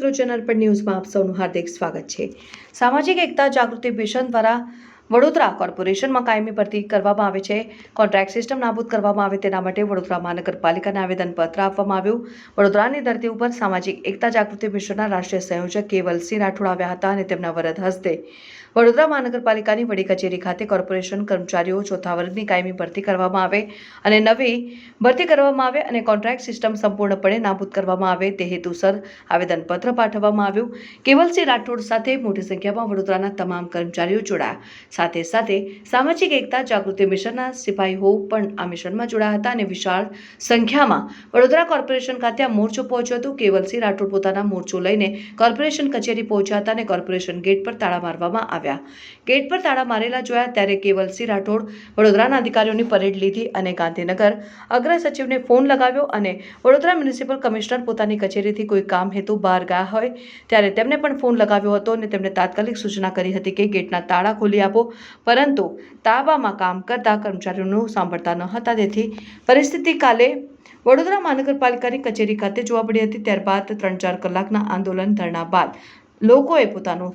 મિત્રો ચેનલ પર ન્યૂઝમાં આપ સૌનું હાર્દિક સ્વાગત છે. સામાજિક એકતા જાગૃતિ મિશન દ્વારા વડોદરા કોર્પોરેશનમાં કાયમી ભરતી કરવામાં આવે છે. કોન્ટ્રાક્ટ સિસ્ટમ નાબૂદ કરવામાં આવે તેના માટે વડોદરા મહાનગરપાલિકાને આવેદનપત્ર આપવામાં આવ્યું. વડોદરાની ધરતી ઉપર સામાજિક એકતા જાગૃતિ મિશનના રાષ્ટ્રીય સંયોજક કેવલસિંહ રાઠોડ આવ્યા હતા અને તેમના વરદ હસ્તે વડોદરા મહાનગરપાલિકાની વડી કચેરી ખાતે કોર્પોરેશન કર્મચારીઓ ચોથા વર્ગની કાયમી ભરતી કરવામાં આવે અને નવી ભરતી કરવામાં આવે અને કોન્ટ્રાક્ટ સિસ્ટમ સંપૂર્ણપણે નાબૂદ કરવામાં આવે તે હેતુસર આવેદનપત્ર પાઠવવામાં આવ્યું. કેવલસિંહ રાઠોડ સાથે મોટી સંખ્યામાં વડોદરાના તમામ કર્મચારીઓ જોડાયા. સાથે સાથે સામાજિક એકતા, જાગૃતિ મિશનના સિપાહીઓ પણ આ મિશનમાં જોડાયા હતા અને વિશાળ સંખ્યામાં વડોદરા કોર્પોરેશન ખાતે આ મોરચો પહોંચ્યો હતો. કેવલસિંહ રાઠોડ પોતાના મોરચો લઈને કોર્પોરેશન કચેરી પહોંચ્યા હતા અને કોર્પોરેશન ગેટ પર તાળા મારવામાં આવ્યા. ગેટ પર તાળા મારેલા જોયા ત્યારે કેવલસિંહ રાઠોડ વડોદરાના અધિકારીઓની પરેડ લીધી અને ગાંધીનગર અગ્ર સચિવને ફોન લગાવ્યો અને વડોદરા મ્યુનિસિપલ કમિશનર પોતાની કચેરીથી કોઈ કામ હેતુ બહાર ગયા હોય ત્યારે તેમને પણ ફોન લગાવ્યો હતો અને તેમણે તાત્કાલિક સૂચના કરી હતી કે ગેટના તાળા ખોલી આપો, પરંતુ તાબામાં કામ કરતા કર્મચારીઓનું સાંભળતા ન હતા. તેથી પરિસ્થિતિ કાલે વડોદરા મહાનગરપાલિકાની કચેરી ખાતે જોવા મળી હતી. ત્યારબાદ ત્રણ ચાર કલાકના આંદોલન ધરણા બાદ લોકોએ પોતાનું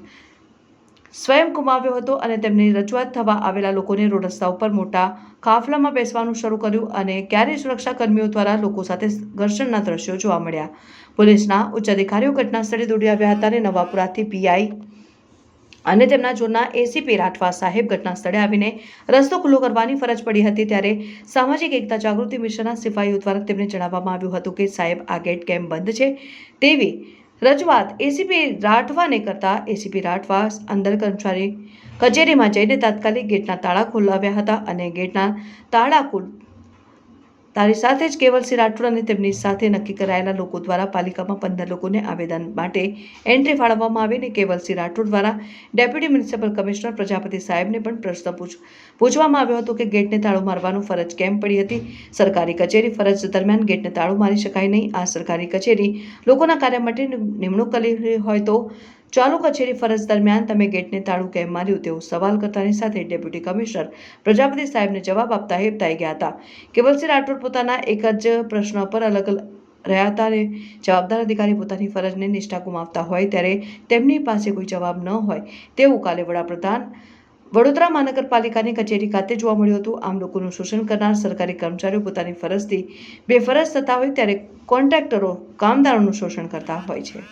સ્વયં ગુમાવ્યો હતો અને તેમની રજૂઆત થવા આવેલા લોકોને રોડ રસ્તા ઉપર મોટા કાફલામાં બેસવાનું શરૂ કર્યું અને ક્યારેય સુરક્ષા કર્મીઓ દ્વારા લોકો સાથે ઘર્ષણના દ્રશ્યો જોવા મળ્યા. પોલીસના ઉચ્ચ અધિકારીઓ ઘટના સ્થળે દોડી આવ્યા હતા અને નવાપુરાથી પીઆઈ અને તેમના જોડના એસીપી રાઠવા સાહેબ ઘટના સ્થળે આવીને રસ્તો ખુલ્લો કરવાની ફરજ પડી હતી ત્યારે સામાજિક એકતા જાગૃતિ મિશનના સિપાહીઓ દ્વારા તેમને જણાવવામાં આવ્યું હતું કે સાહેબ, આ ગેટ કેમ બંધ છે? તેવી રજૂઆત એસીપી રાઠવાને કરતા એસીપી રાઠવા અંદર કર્મચારી કચેરીમાં જઈને તાત્કાલિક ગેટના તાળા ખોલાવ્યા હતા અને ગેટના તાળા તારી સાથે જ કેવલસિંહ રાઠોડ અને તેમની સાથે નક્કી કરાયેલા લોકો દ્વારા પાલિકામાં પંદર લોકોને આવેદન માટે એન્ટ્રી ફાળવવામાં આવી અને કેવલસિંહ રાઠોડ દ્વારા ડેપ્યુટી મ્યુનિસિપલ કમિશનર પ્રજાપતિ સાહેબને પણ પ્રશ્ન પૂછ, પૂછવામાં આવ્યો હતો કે ગેટને તાળું મારવાનું ફરજ કેમ પડી હતી? સરકારી કચેરી ફરજ દરમિયાન ગેટને તાળું મારી શકાય નહીં. આ સરકારી કચેરી લોકોના કાર્ય માટે નિમણૂક કરી હોય તો ચાલુ કચેરી ફરજ દરમિયાન તમે ગેટને તાળું કેમ માર્યું તેવો સવાલ કરતાની સાથે ડેપ્યુટી કમિશનર પ્રજાપતિ સાહેબને જવાબ આપતા હેબતાઈ ગયા હતા. કેવલસિંહ રાઠોડ પોતાના એક જ પ્રશ્ન પર અલગ રહ્યા હતા અને જવાબદાર અધિકારી પોતાની ફરજને નિષ્ઠા ગુમાવતા હોય ત્યારે તેમની પાસે કોઈ જવાબ ન હોય તેવું કાલે વડાપ્રધાન વડોદરા મહાનગરપાલિકાની કચેરી ખાતે જોવા મળ્યું હતું. આમ લોકોનું શોષણ કરનાર સરકારી કર્મચારીઓ પોતાની ફરજથી બેફરજ થતા હોય ત્યારે કોન્ટ્રાક્ટરો કામદારોનું શોષણ કરતા હોય છે.